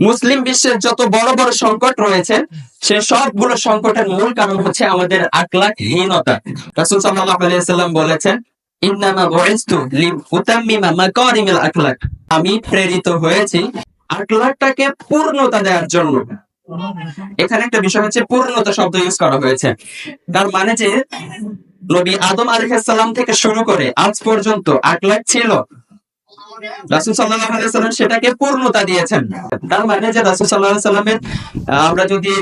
মুসলিম বিশ্বের যত বড় বড় সংকট রয়েছে, সে সবগুলো সংকটের মূল কারণ হচ্ছে আমাদের আকলাকহীনতা রাসূল সাল্লাল্লাহু আলাইহি সাল্লাম বলেছেন আমি প্রেরিত হয়েছি আকলাকটাকে পূর্ণতা দেওয়ার জন্য। এখানে একটা বিষয় হচ্ছে পূর্ণতা শব্দ ইউজ করা হয়েছে। তার মানে যে, নবী আদম আলাইহিসসালাম থেকে শুরু করে আজ পর্যন্ত আকলাক ছিল রাসূল আলাইহি সাল্লাম সেটাকে পূর্ণতা দিয়েছেন। তার মানে যে রাসূল আমরা যদি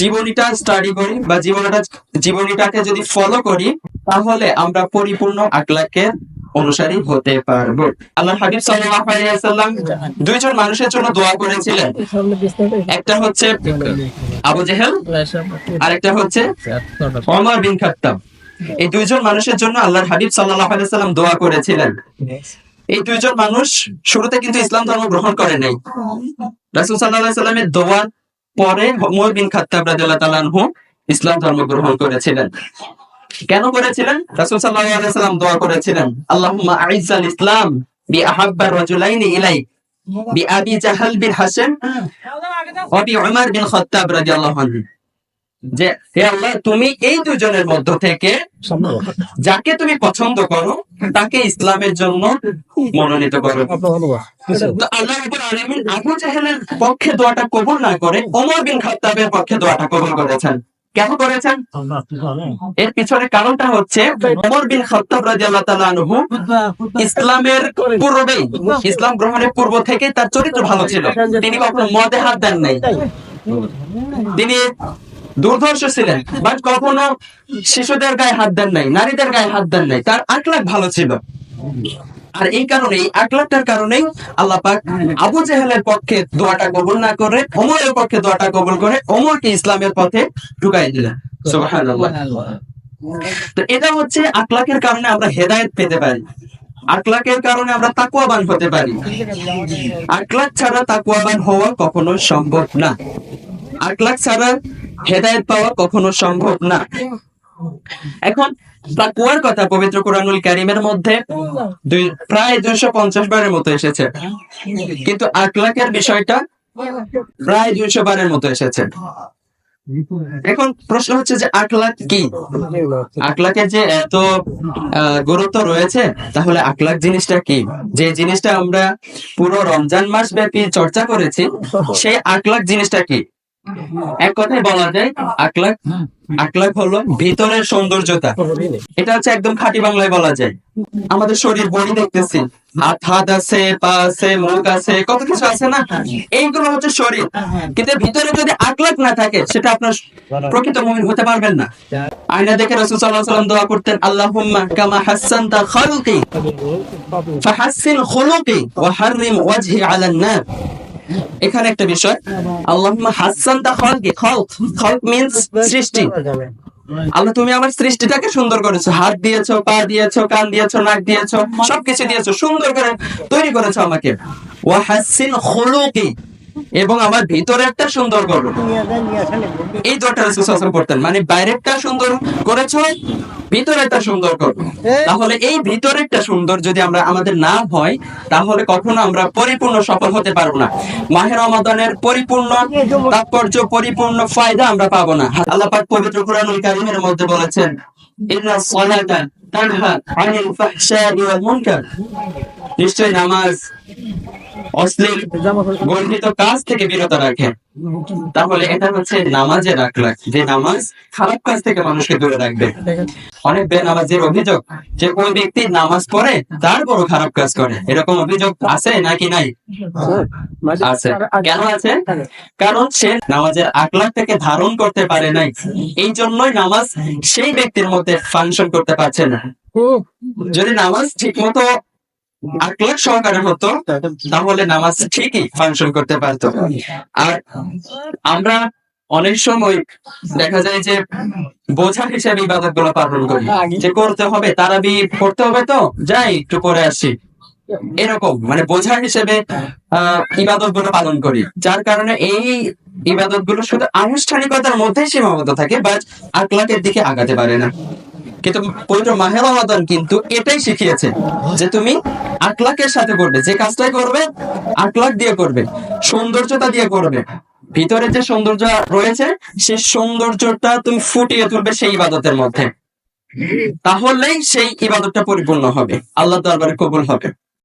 জীবনীটা স্টাডি করি বা জীবনটা, জীবনীটাকে যদি ফলো করি, তাহলে আমরা পরিপূর্ণ আকলাকের অনুসারী হতে পারব। আল্লাহ হাবিব সাল্লাম দুইজন মানুষের জন্য দোয়া করেছিলেন। একটা হচ্ছে আবু জেহেল আর একটা হচ্ছে বিন এই দুইজন মানুষের জন্য আল্লাহর হাবিব সাল্লাল্লাহু আলাইহি দোয়া করেছিলেন। এই দুইজন মানুষ শুরুতে কিন্তু ইসলাম ধর্ম গ্রহণ করে নাই। রাসূল আলাইহি সাল্লামের দোয়ার পরে ওমর বিন খাত্তাব রাদিয়াল্লাহু তাআলা আনহু ইসলাম ধর্ম গ্রহণ করেছিলেন। কেন করেছিলেন? রাসূল আলাইহি সাল্লাম দোয়া করেছিলেন আল্লাহুম্মা আইজ্জাল ইসলাম বি আহাব্বা রাজুলাইনি ইলাইক বি আবি জাহাল বিন হাসান ওয়া বি উমর বিন খাত্তাব রাদিয়াল্লাহু আনহু। যে হে আল্লাহ, তুমি এই দুজনের মধ্য থেকে যাকে তুমি পছন্দ করো, তাকে ইসলামের জন্য মনোনীত করো। আল্লাহ পক্ষে দোয়াটা কবুল না করে ওমর বিন খাত্তাবের পক্ষে দোয়াটা কবুল করেছেন। কেন করেছেন? এর পিছনে কারণটা হচ্ছে ওমর বিন রাদিয়াল্লাহু তাআলা আনহু ইসলামের পূর্বেই, ইসলাম গ্রহণের পূর্ব থেকে তার চরিত্র ভালো ছিল। তিনি কখনো মদে হাত দেন নাই। তিনি দুর্ধর্ষ ছিলেন বাট কখনো শিশুদের গায়ে হাত দেন নাই, নারীদের গায়ে হাত দেন নাই, তার আখলাখ ভালো ছিল। আর এই কারণে এই আখলাখটার কারণেই আল্লাহ পাক আবু জেহেলের পক্ষে দোয়াটা কবুল না করে, ওমরের পক্ষে দোয়াটা কবুল করে, ওমরকে ইসলামের পথে ঢুকাই দিলেন। তো এটা হচ্ছে আখলাকের কারণে আমরা হেদায়েত পেতে পারি। আখলাকের কারণে আমরা তাকুয়াবান হতে পারি। আখলাক ছাড়া তাকুয়াবান হওয়া কখনো সম্ভব না। আখলাক ছাড়া হেদায়েত পাওয়া কখনো সম্ভব না। এখন তাকুয়ার কথা পবিত্র কোরআনুল কারিমের মধ্যে প্রায় দুইশো পঞ্চাশ বারের মতো এসেছে। কিন্তু আখলাকের বিষয়টা প্রায় দুইশো বারের মতো এসেছে। এখন প্রশ্ন হচ্ছে যে আখলাক কি? আখলাকের যে এত গুরুত্ব রয়েছে, তাহলে আখলাক জিনিসটা কি? যে জিনিসটা আমরা পুরো রমজান মাস ব্যাপী চর্চা করেছি, সেই আখলাক জিনিসটা কি? এক কথায় বলা যায় আখলাক আখলাক হলো ভিতরের সৌন্দর্যতা। এটা হচ্ছে একদম খাঁটি বাংলায় বলা যায়। আমাদের শরীর বডি দেখতেছি। হাত হাত আছে, পা আছে, মুখ আছে, কত কিছু আছে না? এইগুলো হচ্ছে শরীর। কিন্তু ভিতরে যদি আখলাক না থাকে, সেটা আপনার প্রকৃত মুমিন হতে পারবেন না। আয়না দেখে রাসূল সাল্লাল্লাহু আলাইহি দোয়া করতেন, আল্লাহুম্মা কামা হাসানতা খালকি ফাহাসসিন খুলুকি ওয়া হাররিম ওয়াজহি আলান নার এখানে একটা বিষয়। আল্লাহ হাসান দা খলকে, খলক খলক মিন্স সৃষ্টি। আল্লাহ, তুমি আমার সৃষ্টিটাকে সুন্দর করেছ। হাত দিয়েছ, পা দিয়েছ, কান দিয়েছ, নাক দিয়েছ, সবকিছু দিয়েছ, সুন্দর করে তৈরি করেছ আমাকে। ওয়া হাসিন খুলুকি এবং আমার ভিতরে একটা সুন্দর করো এই দোয়াটা রাসূল সাল্লাল্লাহু পড়তেন মানে বাইরেরটা সুন্দর করেছ ভিতরেরটা সুন্দর করো তাহলে এই ভিতরেরটা সুন্দর যদি আমরা আমাদের না হয় তাহলে কখনো আমরা পরিপূর্ণ সফল হতে পারব না। মাহের রমাদানের পরিপূর্ণ তাৎপর্য পরিপূর্ণ ফায়দা আমরা পাবো না। আল্লাহ পাক পবিত্র কোরআনুল কারীমের মধ্যে বলেছেন ইন্না সালাতা তানহা আনিল ফাহশাই ওয়াল মুনকার। নিশ্চয় নামাজ অশ্লীল গর্হিত কাজ থেকে বিরত রাখে। তাহলে এটা হচ্ছে নামাজের আখলাক যে নামাজ খারাপ কাজ থেকে মানুষকে দূরে রাখবে। অনেক বেনামাজের অভিযোগ যে কোন ব্যক্তি নামাজ পড়ে তারপরও খারাপ কাজ করে। এরকম অভিযোগ আছে নাকি নাই? আছে। কেন আছে? কারণ সে নামাজের আখলাক থেকে ধারণ করতে পারে নাই। এই জন্যই নামাজ সেই ব্যক্তির মধ্যে ফাংশন করতে পারছে না। যদি নামাজ ঠিক মতো আখলাক সহকারে হতো, তাহলে নামাজ ঠিকই ফাংশন করতে পারতো। আর আমরা অনেক সময় দেখা যায় যে বোঝা হিসেবে ইবাদতগুলো পালন করি। যে করতে হবে, তারাবি করতে হবে তো? যাই, একটু করে আসি। এরকম মানে বোঝা হিসেবে ইবাদতগুলো পালন করি। যার কারণে এই ইবাদতগুলো শুধু আনুষ্ঠানিকতার মধ্যেই সীমাবদ্ধ থাকে, বাট আকলাকের দিকে আগাতে পারে না। কিন্তু পবিত্র মাহে রমাদান কিন্তু এটাই শিখিয়েছে যে তুমি আকলাকের সাথে করবে, যে কাজটাই করবে আকলাক দিয়ে করবে, সৌন্দর্যতা দিয়ে করবে। ভিতরে যে সৌন্দর্য রয়েছে, সেই সৌন্দর্যটা তুমি ফুটিয়ে তুলবে সেই ইবাদতের মধ্যে। তাহলেই সেই ইবাদতটা পরিপূর্ণ হবে। আল্লাহ দরবারে কবুল হবে।